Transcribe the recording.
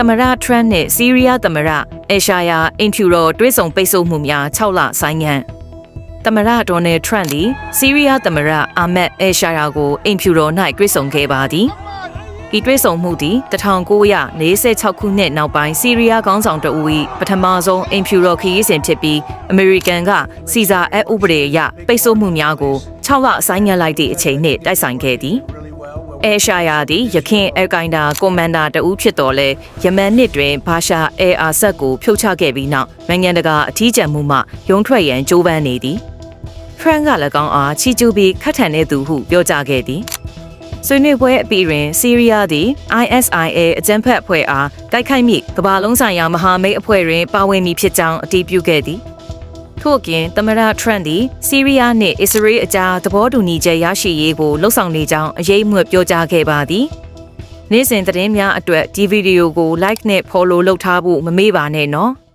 သမရထရန့်နဲ့စီးရီးယားသမရအေရှာယာအင်ဖြူရောတွဲဆောင်ပိတ်ဆို့မှုများ6လဆိုင်ငံသမရဒေါ်နယ်ထရန့်သည်စီးရီးယားသမရအာမက်အေရှာယာကိုအင်ဖြူရော၌တွဲဆောင်ခဲ့ပါသည်ဤတွဲဆောင်မှုသည်1946ခုနှစ်နောက်ပိုင်းစီးရီးယားခေါင်းဆောင်တဦး၏ပထမဆုံးအင်ဖြူရောခရီးစဉ်ဖြစ်ပြီးအမေရိကန်ကစီဇာအဥပဒေအရပိတ်ဆို့မှုများကို6လအဆိုင်ငံလိုက်သည့်အချိန်နှင့်တိုက်ဆိုင်ခဲ့သည် အဲရှာယာသည်ယခင်အယ်ကိုင်ဒါကွန်မန်ဒါတဦးဖြစ်တော်လဲယမန်နှစ်တွင်ဘာရှာအဲအာဆက်ကိုဖြုတ်ချခဲ့ပြီးနောက်နိုင်ငံတကာအထီးကျန်မှုမှရုံထွက်ရန်ကြိုးပမ်းနေသည်ဖရန်က၎င်းအားချီကျူးပြီးခတ်ထန်တဲ့သူဟုပြောကြားခဲ့သည်ဆွေးနွေးပွဲအပြီးတွင်ဆီးရီးယားသည် ISIA အကြမ်းဖက်အဖွဲ့အားတိုက်ခိုက်မိကမ္ဘာလုံးဆိုင်ရာမဟာမိတ်အဖွဲ့တွင်ပါဝင်မည်ဖြစ်ကြောင်းအတည်ပြုခဲ့သည် ထို့အပြင်သမရထရန့်သည်ဆီးရီးယားနှင့်အစ္စရေးအကြားသဘောတူညီချက်ရရှိရေးကိုလှုံ့ဆော်နေကြောင်းအရေးအမြွက်ပြောကြားခဲ့ပါသည်။နေ့စဉ်သတင်းများအတွက်ဒီဗီဒီယိုကို like နဲ့ follow လုပ်ထားဖို့မမေ့ပါနဲ့နော်။